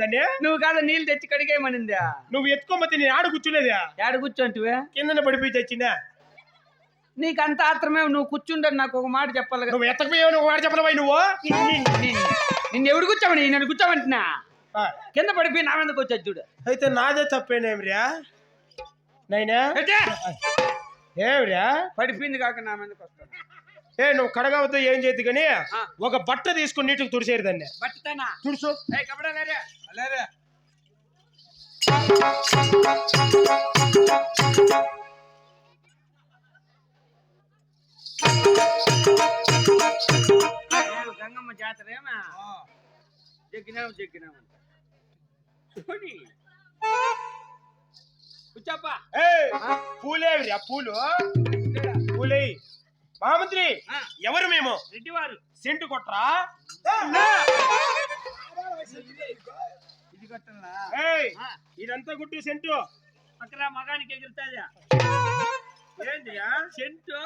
దాన్ని నువ్వు కాదు నీళ్ళు తెచ్చి కడిగేయమనిందా? నువ్వు ఎత్తుకోమతి నేను ఆడ కూర్చునేదా? ఏడ కూర్చోంటివే? కిందన పడిపోయి తెచ్చిందా నీకు అంత ఆత్రమే నువ్వు కూర్చుండని నాకు ఒక మాట చెప్పాలి కదా నువ్వు ఎత్తకపోయావు నువ్వు వాడు చెప్పలవా నువ్వు? నిన్ను ఎవడు కూర్చోమని నన్ను కూర్చోమంటున్నా కింద పడిపోయి నా మీదకి వచ్చాడు చూడు. అయితే నాదే తప్పేనేమిరా నైనా? ఏమిరా? పడిపోయింది కాక నా మీదకి వస్తాడు. ఏ నువ్వు కడగవద్దు ఏం చేయద్దు కానీ. ఒక బట్ట తీసుకుని నీటికి తుడిసేరు దాన్ని. తుడుసు. లేరే. ఏం గంగమ్మ జాతర ఏమా? జగ్గినాము జగ్గినాము పోనీ. కూర్చోప్పా పూలేవిరా పూలు పూలే. మహామంత్రి. ఎవరు మేము? రెడ్డి వారు సెంటు కొట్రా? ఇది కొట్టలా ఇదంతా గుట్టు సెంటు. పక్కరా మగానికి ఎగురుతాదా. ఏంటియా? చెంటు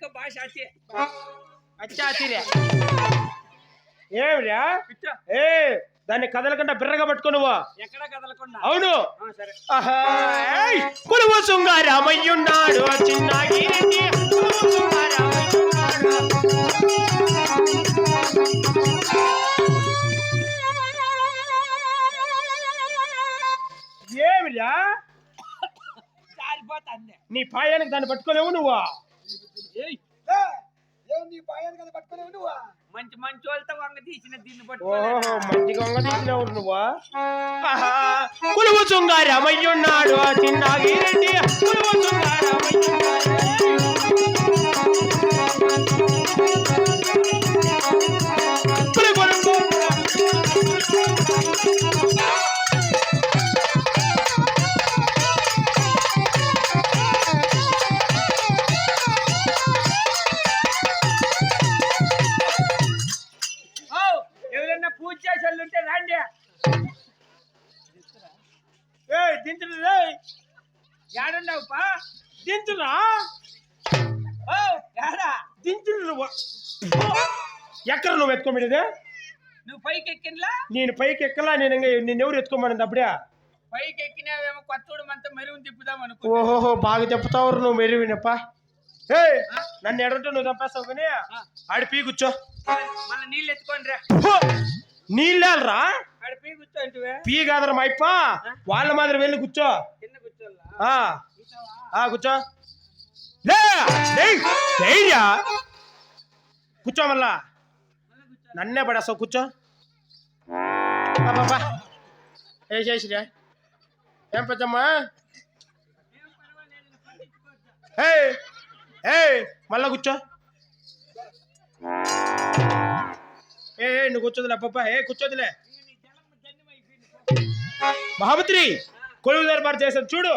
దేకో భాష అచ్చే అచ్చా తీరే ఏమిరా ఏ దాన్ని కదలకుండా బిర్రగా పట్టుకో నువ్వు ఎక్కడ కదలకుండా అవును సరే! కులువు సుంగ రామయ్యున్నాడు చిన్నాగి రెడ్డి కులువు సుంగ రామయ్యున్నాడు ఏమిరా నీ పాయానికి దాన్ని పట్టుకోలేవు నువ్వు మంచి మంచి వాళ్ళతో వంగ తీసిన దీన్ని తీసినవు నువ్వు? కులువు సుంగ రామయ్యున్నాడు చిన్నాగి రెడ్డి కులువు సుంగ దించుడు రేయ్ ఏడున్నావు పా దించురా ఓ ఏడా దించుడు నువ్వు ఎక్కడ నువ్వు ఎత్తుకోమేది నువ్వు పైకి ఎక్కినలా నేను పైకి ఎక్కలా నేను ఇంకా నిన్ను ఎవరు ఎత్తుకోమని అప్పుడే పైకి ఎక్కినావేమో కొత్తోడు మనతో మెరుగు తిప్పుదాం అనుకో ఓహోహో బాగా చెప్తావు నువ్వు మెరువినప్ప ఏ నన్ను ఎడంటే నువ్వు చంపేస్తావు కానీ ఆడి పీ కూర్చో మళ్ళీ నీళ్ళు ఎత్తుకోండి రా ఫు! నీళ్ళరా పీ కాదరా మా ఇప్ప వాళ్ళ మాదిరి వెళ్ళి కూర్చో. కూర్చో. కూర్చో మళ్ళా. నన్నే పడేస్తావు కూర్చో. బాబా వేసేసిరా ఏం పెద్దమ్మా? హే మళ్ళా కూర్చో. ఏ నువ్వు కూర్చోదులే అబ్బబ్బా ఏ కూర్చోదులే. మహాపత్రి కొలువు దర్బారు చేశాను చూడు.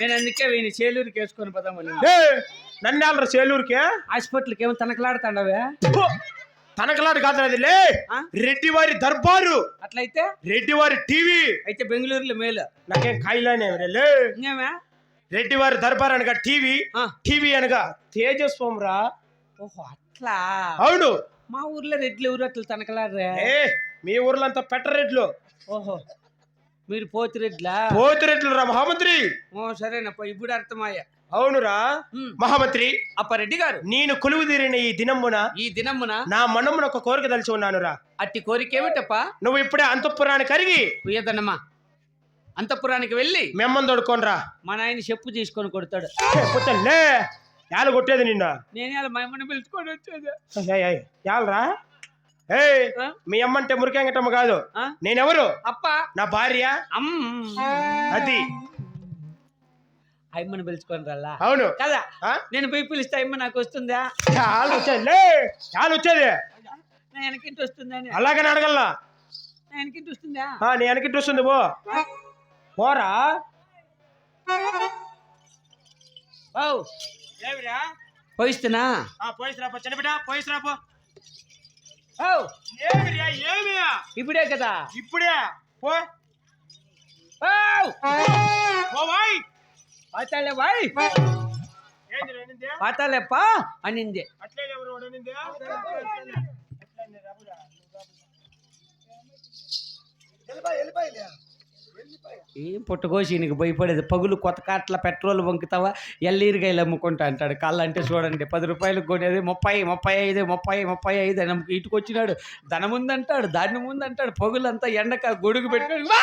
నేను అందుకే వీని చేలూరుకి వేసుకొని పోదామని ఏ నన్నేళ్ళరా సేలూరుకే హాస్పిటల్కి ఏమో తనకలాడుతాండవే! తనకలాడు కాదు అది లే ఆ? రెడ్డి వారి దర్బారు. అట్లయితే? రెడ్డి వారి టీవీ. అయితే బెంగళూరులో మేలు. నాకేం కాయలానే రెడ్డి వారి దర్బార్ అనగా టీవీ. టీవీ అనగా తేజస్వం రా ఓహో అట్లా? అవును. మా ఊర్లో రెడ్లు ఎవరు అట్లా తనకలాడరే మీ ఊర్లో అంతా పెట్ట రెడ్లు ఓహో. మీరు పోతి రెడ్లా పోతు రెడ్లు రా మహామంత్రి ఓ సరేనప్ప ఇప్పుడు అర్థమయ్యా అవునురా. మహామంత్రి అప్ప రెడ్డి గారు నేను కొలువు తీరిన ఈ దినమున ఈ దినమున నా మనమున ఒక కోరిక తలిచి ఉన్నానురా అట్టి కోరిక ఏమిటప్ప నువ్వు ఇప్పుడే అంతఃపురాన్ని కరిగి కుయ్యదన్నమా అంతఃపురానికి వెళ్ళి మెమ్మని తోడుకోనరా మా నాయన చెప్పు తీసుకొని కొడతాడు లే యాలు కొట్టేది నిన్న నేనే మమ్మల్ని పిలుచుకొని వచ్చేది యాలరా ఏ? మీ అమ్మంటే మురికెంగటమ్మ కాదు? నేనెవరు? అప్ప. నా భార్య? అమ్. అది. అమ్మని పిలుచుకొని రల్లా అవును. కదా? నేను పోయి పిలిస్తే అమ్మ నాకు వస్తుందా? యాలు వచ్చేది. లే యాలు వచ్చేది. నా వెనకింటి వస్తుందా అని. అలాగని అడగల్లా? నా వెనకింటి వస్తుందా? నీ వెనకిట్టు వస్తుంది పో. పోరా. పోయిస్తున్నా? పోయిసరా పో. చిన్నబిడ్డ పోయిసరా పో. ఏమిరా ఏమియా ఇప్పుడే కదా ఇప్పుడే పో ఓ పో వాయ్ పాతాలే బాయ్ ఏంది అనింది పాతాలేప్పా అనింది అట్లే ఎవరు అనింది ఏం పుట్టకోసి ఈయనకి భయపడేది? పగులు కొత్త కాట్ల పెట్రోల్ వంకుతావా? ఎల్లీరికాయలు అమ్ముకుంటా అంటాడు. కళ్ళంటే చూడండి పది రూపాయలకు కొనేది ముప్పై ముప్పై ఐదు ముప్పై ముప్పై ఐదు అని అమ్ముకు ఇటుకు వచ్చినాడు ధన ముందంటాడు దాని ముందంటాడు పగులంతా ఎండక గొడుగు పెట్టుకొని "వా!"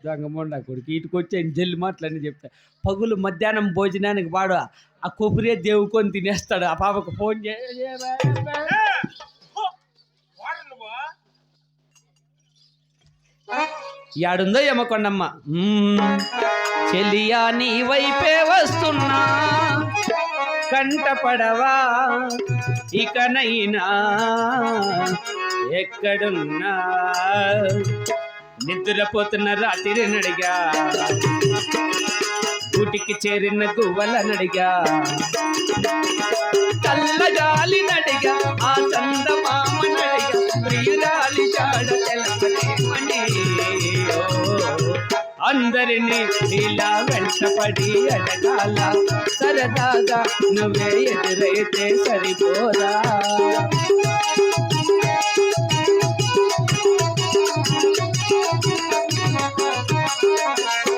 దొంగమోండా కొడుకు ఇటుకు వచ్చి జల్లి మాటలన్నీ చెప్తా. పగులు మధ్యాహ్నం భోజనానికి వాడు ఆ కొబ్బరి దేవుకొని తినేస్తాడు. ఆ పాపకు ఫోన్ చే యాడుందో యమకొండమ్మ చెలియా నీ వైపే వస్తున్నా. కంటపడవా ఇకనైనా. ఎక్కడున్నా? నిద్రపోతున్న రాత్రి నడిగా గుటికి చేరిన గువ్వల నడిగా చల్లగాలి నడిగా ఆ చందమా అందరినీ ఇలా వెంటపడి అడగాల సరదాగా నువ్వే ఎదురైతే సరిపోరా Thank you.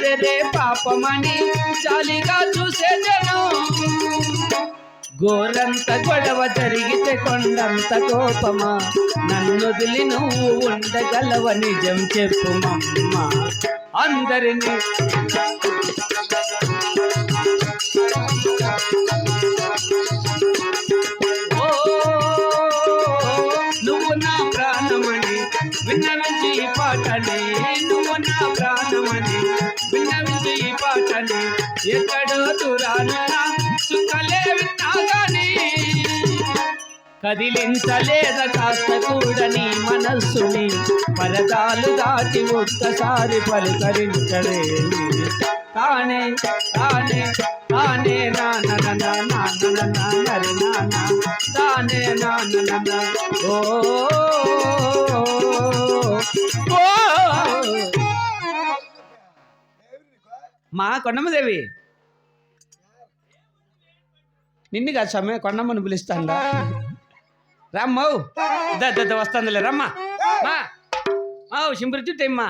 అరే రే పాపమని చాలిగా చూసే జనం గోరంత గొడవ జరిగితే కొండంత కోపమా? నన్ను వదిలి నువ్వు ఉండగలవ నిజం చెప్పుమమ్మా అందరినీ కదిలించలేద కాస్త కూడా మనస్సుని పరదాలు దాటి ఒక్కసారి పలుకరించలేని తానే తానే తానే నాన్న నాన్న తానే నాన్న ఓ మా కొండమదేవి నిన్ను కాదు స్వామి కొండమ్మని పిలుస్తాను రమ్మవు దద్ద వస్తుందిలే రమ్మా. మా మావు సింపుల్ చుట్టమ్మా